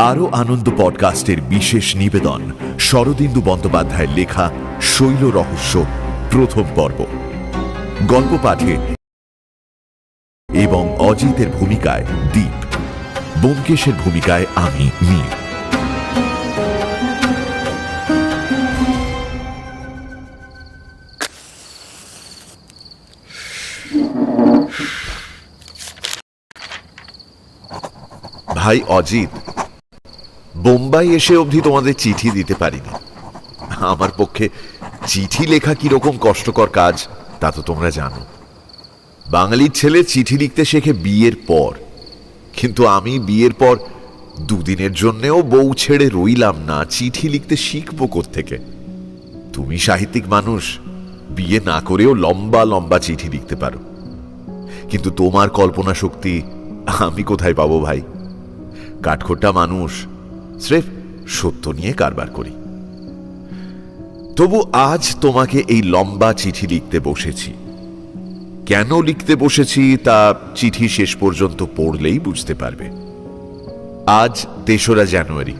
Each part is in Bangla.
আরও আনন্দ পডকাস্টের বিশেষ নিবেদন, শরদিন্দু বন্দ্যোপাধ্যায়ের লেখা শৈল রহস্য, প্রথম পর্ব। গল্প পাঠে এবং অজিতের ভূমিকায় দ্বীপ বোমকেশের ভূমিকায় আমি মীর ভাই অজিত বোম্বাই এসে অবধি তোমাদের চিঠি দিতে পারিনি। আমার পক্ষে চিঠি লেখা কীরকম কষ্টকর কাজ, তা তো তোমরা জানো। বাঙালির ছেলে চিঠি লিখতে শেখে বিয়ের পর। কিন্তু আমি বিয়ের পর দুদিনের জন্যেও বউ ছেড়ে রইলাম না, চিঠি লিখতে শিখব থেকে তুমি সাহিত্যিক মানুষ, বিয়ে না করেও লম্বা লম্বা চিঠি লিখতে পারো। কিন্তু তোমার কল্পনা শক্তি আমি কোথায় পাবো ভাই? কাঠখোট্টা মানুষ স্রেফ সত্য নিয়ে কারবার করি। তবু আজ তোমাকে এই লম্বা চিঠি লিখতে বসেছি। কেন লিখতে বসেছি তা চিঠি শেষ পর্যন্ত পড়লেই বুঝতে পারবে। আজ তেসরা জানুয়ারি।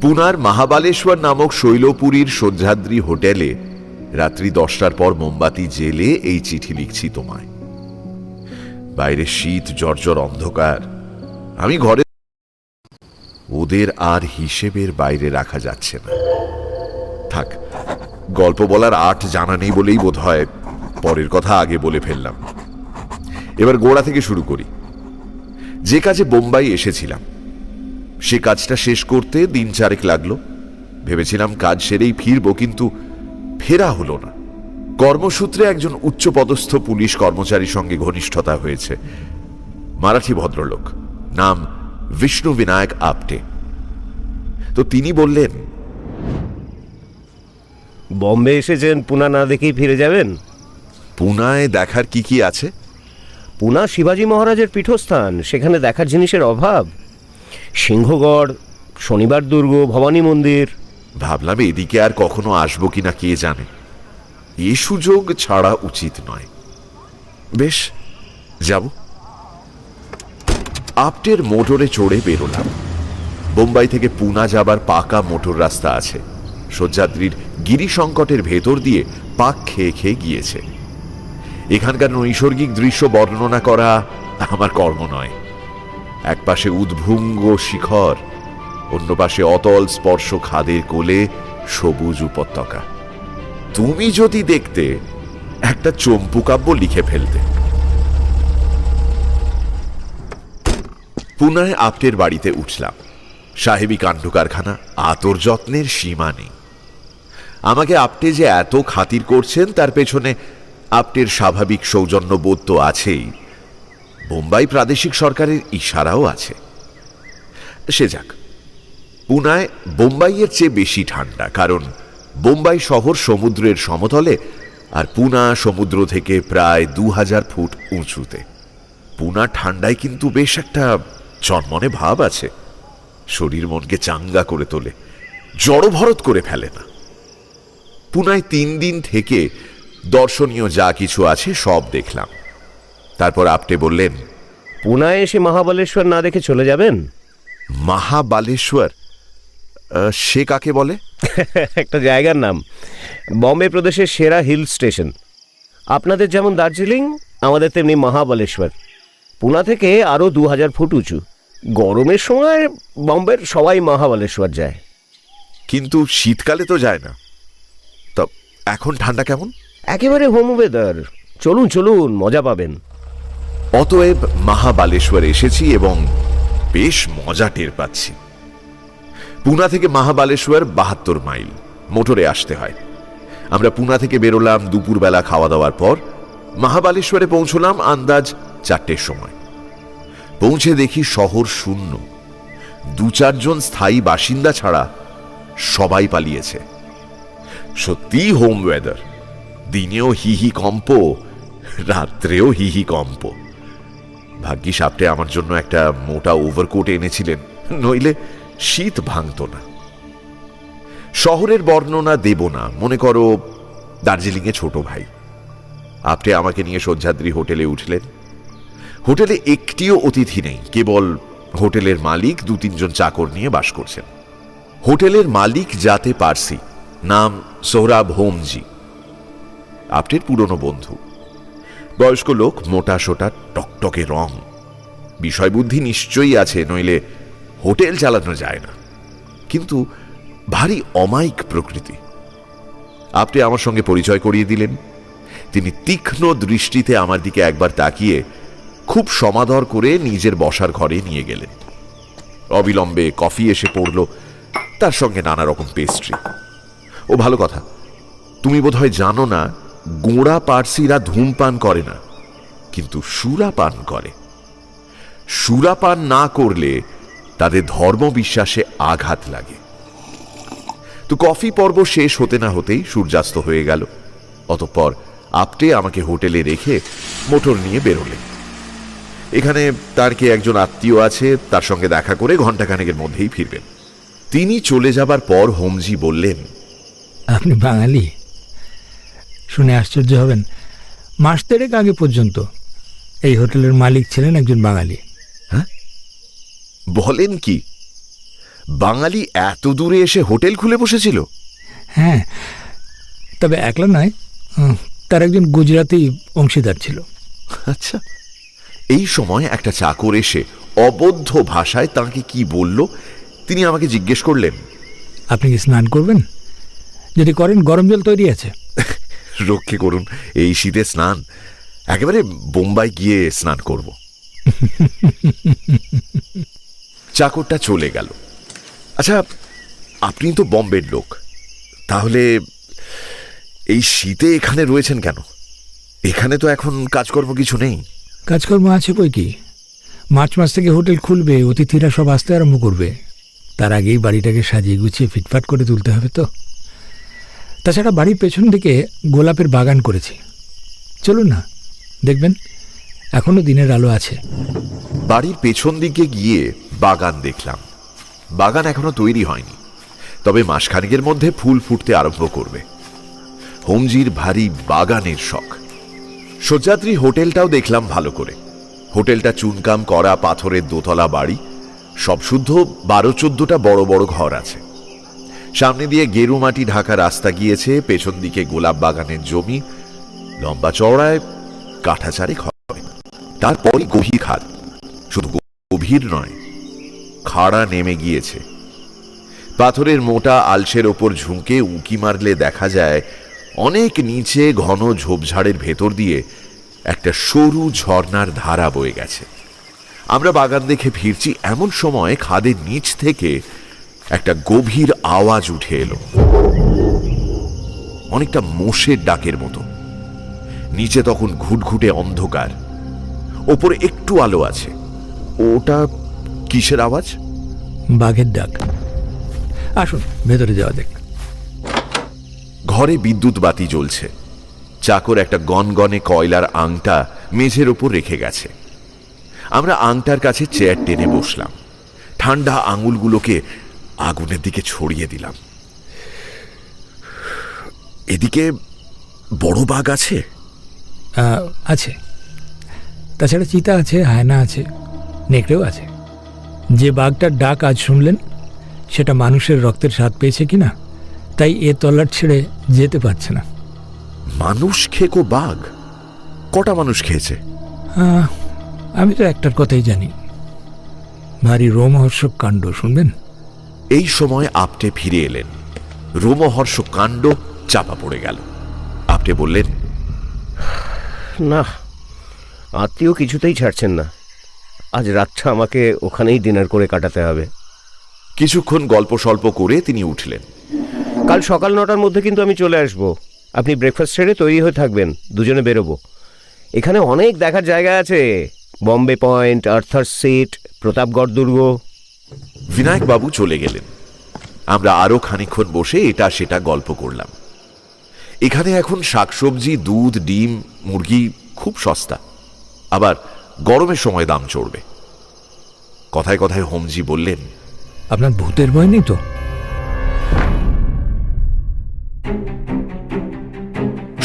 পুনার মহাবালেশ্বর নামক শৈলপুরীর সহ্যাদ্রি হোটেলে রাত্রি দশটার পর মোমবাতি জেলে এই চিঠি লিখছি তোমায়। বাইরে শীত জর্জর অন্ধকার। আমি ঘরে ওদের আর হিসেবের বাইরে রাখা যাচ্ছে না। থাক, গল্প বলার আট জানা নেই বলেই বোধ হয় পরের কথা আগে বলে ফেললাম। এবার গোড়া থেকে শুরু করি। যে কাজে বোম্বাই এসেছিলাম, সে কাজটা শেষ করতে দিন চারেক লাগল। ভেবেছিলাম কাজ সেরেই ফিরবো, কিন্তু ফেরা হলো না। কর্মসূত্রে একজন উচ্চপদস্থ পুলিশ কর্মচারীর সঙ্গে ঘনিষ্ঠতা হয়েছে। মারাঠি ভদ্রলোক, নাম বিষ্ণু বিনায়ক আপটে। তো তিনি বললেন বম্বে এসেছেন পুনা না দেখেই ফিরে যাবেন? পুনায় দেখার কি কি আছে? পুনা শিবাজি মহারাজের পীঠস্থান সেখানে দেখার জিনিসের অভাব। সিংহগড় শনিবার দুর্গ ভবানী মন্দির। ভাবলাম এদিকে আর কখনো আসব কি না কে জানে। এ সুযোগ ছাড়া উচিত নয়। বেশ যাব। আপটের মোটরে চড়ে বেরোলাম। বোম্বাই থেকে পুনা যাবার পাকা মোটর রাস্তা আছে। সহ্যাদ্রির গিরি সংকটের ভেতর দিয়ে পাক খেয়ে খেয়ে গিয়েছে। এখানকার নৈসর্গিক দৃশ্য বর্ণনা করা আমার কর্ম নয়। এক পাশে উদ্ভুঙ্গ শিখর, অন্য পাশে অতল স্পর্শ খাদের কোলে সবুজ উপত্যকা। তুমি যদি দেখতে একটা চম্পু কাব্য লিখে ফেলতে। পুনায় আপটের বাড়িতে উঠলাম। সাহেবী কাণ্ড কারখানা আতর যত্নের সীমা নেই। আমাকে আপটে যে এত খাতির করছেন, তার পেছনে আপটের স্বাভাবিক সৌজন্যবোধ তো আছেই। বোম্বাই প্রাদেশিক সরকারের ইশারাও আছে। সে যাক, পুনায় বোম্বাইয়ের চেয়ে বেশি ঠান্ডা, কারণ বোম্বাই শহর সমুদ্রের সমতলে, আর পুনা সমুদ্র থেকে প্রায় দু হাজার ফুট উঁচুতে। পুনা ঠান্ডায় কিন্তু বেশ একটা চনমনে ভাব আছে। শরীর মনকে চাঙ্গা করে তোলে জড়ভরত করে ফেলে না। পুনায় তিন দিন থেকে দর্শনীয় যা কিছু আছে সব দেখলাম। তারপর আপনি বললেন পুনায় এসে মহাবলেশ্বর না দেখে চলে যাবেন? মহাবালেশ্বর? সে কাকে বলে? একটা জায়গার নাম। বম্বে প্রদেশের সেরা হিল স্টেশন। আপনাদের যেমন দার্জিলিং আমাদের তেমনি মহাবালেশ্বর। পুনা থেকে আরও দু হাজার ফুট উঁচু। গরমের সময় বম্বের সবাই মহাবালেশ্বর যায়। কিন্তু শীতকালে তো যায় না। তা এখন ঠান্ডা কেমন? একেবারে হোম ওয়েদার চলুন চলুন মজা পাবেন। অতএব মহাবালেশ্বর এসেছি এবং বেশ মজা টের পাচ্ছি। পুনা থেকে মহাবালেশ্বর বাহাত্তর মাইল। মোটরে আসতে হয়। আমরা পুনা থেকে বেরোলাম দুপুরবেলা খাওয়া দাওয়ার পর। মহাবালেশ্বরে পৌঁছলাম আন্দাজ চারটের সময়। পৌঁছে দেখি শহর শূন্য। দু চারজন স্থায়ী বাসিন্দা ছাড়া সবাই পালিয়েছে। সত্যি হোম ওয়েদার দিনেও হিহি কম্প, রাত্রেও হিহি কম্প। ভাগ্যিস আপনি আমার জন্য একটা মোটা ওভারকোট এনেছিলেন, নইলে শীত ভাঙত না। শহরের বর্ণনা দেব না, মনে করো দার্জিলিংয়ে ছোট ভাই। আপনি আমাকে নিয়ে সহ্যাদ্রি হোটেলে উঠলেন। হোটেলে একটিও অতিথি নেই, কেবল হোটেলের মালিক দু তিনজন চাকর নিয়ে বাস করছেন। হোটেলের মালিক যাতে পারসি, নাম সোহরাব হোমজি। আপটের পুরনো বন্ধু। বয়স্ক লোক, মোটা সোটা, টকটকে রং। বিষয়বুদ্ধি নিশ্চয়ই আছে, নইলে হোটেল চালানো যায় না। কিন্তু ভারী অমায়িক প্রকৃতি। আপনি আমার সঙ্গে পরিচয় করিয়ে দিলেন। তিনি তীক্ষ্ণ দৃষ্টিতে আমার দিকে একবার তাকিয়ে খুব সমাদর করে নিজের বসার ঘরে নিয়ে গেলেন। অবিলম্বে কফি এসে পড়ল, তার সঙ্গে নানা রকম পেস্ট্রি ও ভালো কথা, তুমি বোধহয় জানো না, গোঁড়া পার্সিরা ধূমপান করে না, কিন্তু সুরাপান করে। সুরাপান না করলে তাদের ধর্মবিশ্বাসে আঘাত লাগে। তো কফি পর্ব শেষ হতে না হতেই সূর্যাস্ত হয়ে গেল। অতঃপর আপটে আমাকে হোটেলে রেখে মোটর নিয়ে বেরোলেন। এখানে তার কে একজন আত্মীয় আছে তার সঙ্গে দেখা করে ঘন্টাখানেকের মধ্যেই ফিরবেন। তিনি চলে যাবার পর হোমজি বললেন আপনি বাঙালি? শুনে আশ্চর্য হবেন। মাস দেড়েক আগে পর্যন্ত এই হোটেলের মালিক ছিলেন একজন বাঙালি। হ্যাঁ? বলেন কি? বাঙালি এত দূরে এসে হোটেল খুলে বসেছিল? হ্যাঁ তবে একলা নয় তার একজন গুজরাতি অংশীদার ছিল। আচ্ছা। এই সময় একটা চাকর এসে অবদ্ধ ভাষায় তাকে কি বলল তিনি আমাকে জিজ্ঞেস করলেন। আপনি কি স্নান করবেন? যদি করেন গরম জল তৈরি আছে। রক্ষে করুন এই শীতে স্নান। একেবারে বোম্বাই গিয়ে স্নান করব। চাকরটা চলে গেল। আচ্ছা আপনি তো বম্বের লোক। তাহলে এই শীতে এখানে রয়েছেন কেন? এখানে তো এখন কাজকর্ম কিছু নেই। কাজকর্ম আছে কই কি? মার্চ মাস থেকে হোটেল খুলবে, অতিথিরা সব আসতে আরম্ভ করবে। তার আগেই বাড়িটাকে সাজিয়ে গুছিয়ে ফিটফাট করে তুলতে হবে তো। তাছাড়া বাড়ির পেছন দিকে গোলাপের বাগান করেছি। চলুন না, দেখবেন, এখনও দিনের আলো আছে। বাড়ির পেছন দিকে গিয়ে বাগান দেখলাম। বাগান এখনও তৈরি হয়নি, তবে মাসখানেকের মধ্যে ফুল ফুটতে আরম্ভ করবে। হোমজির ভারী বাগানের শখ। সজ্জাদ্রি হোটেলটাও দেখলাম ভালো করে। হোটেলটা চুনকাম করা, পাথরের দোতলা বাড়ি, সব শুদ্ধ বারো চোদ্দটা বড় বড় ঘর আছে। সামনে দিয়ে গেরু মাটি ঢাকা রাস্তা গিয়েছে, পেছন দিকে গোলাপ বাগানের জমি, লম্বা চওড়ায় কাঠাচারে হবে তারপরই গভীর খাদ শুধু গভীর নয়, খাড়া নেমে গিয়েছে। পাথরের মোটা আলসের ওপর ঝুঁকে উঁকি মারলে দেখা যায় অনেক নিচে ঘন ঝোপঝাড়ের ভেতর দিয়ে একটা সরু ঝর্ণার ধারা বয়ে গেছে। আমরা বাগান দেখে ফিরছি, এমন সময় খাদের নিচ থেকে একটা গভীর আওয়াজ উঠে এলো। অনেকটা মোষের ডাকের মতো। নিচে তখন ঘুটঘুটে অন্ধকার। ওপরে একটু আলো আছে। ওটা কিসের আওয়াজ? বাঘের ডাক। আসুন, ভেতরে যাওয়া দেখ ঘরে বিদ্যুৎ বাতি জ্বলছে। চাকর একটা গনগনে কয়লার আংটা মেঝের ওপর রেখে গেছে। আমরা আংটার কাছে চেয়ার টেনে বসলাম। ঠান্ডা আঙুলগুলোকে আগুনের দিকে ছড়িয়ে দিলাম। এদিকে বড় বাঘ আছে? আছে। তাছাড়া চিতা আছে, হায়না আছে, নেকড়েও আছে। যে বাঘটার ডাক আজ শুনলেন, সেটা মানুষের রক্তের স্বাদ পেয়েছে কিনা? তাই এ তল্লাট ছেড়ে যেতে পারছে না। মানুষ খেকো বাঘ। কটা মানুষ খেয়েছে? আমি তো একটার কথাই জানি। ভারী রোমহর্ষক কাণ্ড শুনবেন? এই সময় আপটে ফিরে এলেন। রোমহর্ষ কাণ্ড চাপা পড়ে গেল। আপটে বললেন না আত্মীয় কিছুতেই ছাড়ছেন না। আজ রাতটা আমাকে ওখানেই ডিনার করে কাটাতে হবে। কিছুক্ষণ গল্প স্বল্প করে তিনি উঠলেন। কাল সকাল নটার মধ্যে কিন্তু আমি চলে আসব। আপনি ব্রেকফাস্ট সেরে তৈরি হয়ে থাকবেন দুজনে বেরোবো। এখানে অনেক দেখার জায়গা আছে। Bombay Point Arthur Seat Pratapgarh দুর্গ। বিনায়ক বাবু চলে গেলেন। আমরা আরও খানিকক্ষণ বসে এটা সেটা গল্প করলাম। এখানে এখন শাকসবজি দুধ ডিম মুরগি খুব সস্তা। আবার গরমের সময় দাম চড়বে। কথায় কথায় হোমজি বললেন আপনার ভূতের ভয় নেই তো?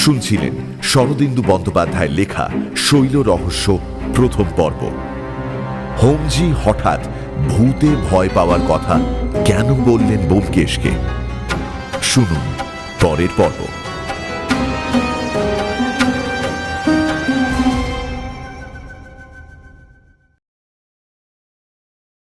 শুনছিলেন শরদিন্দু বন্দ্যোপাধ্যায় লেখা শৈল রহস্য প্রথম পর্ব। হোমজি হঠাৎ ভূতে ভয় পাওয়ার কথা কেন বললেন বোমকেশকে? শুনুন পরের পর্ব।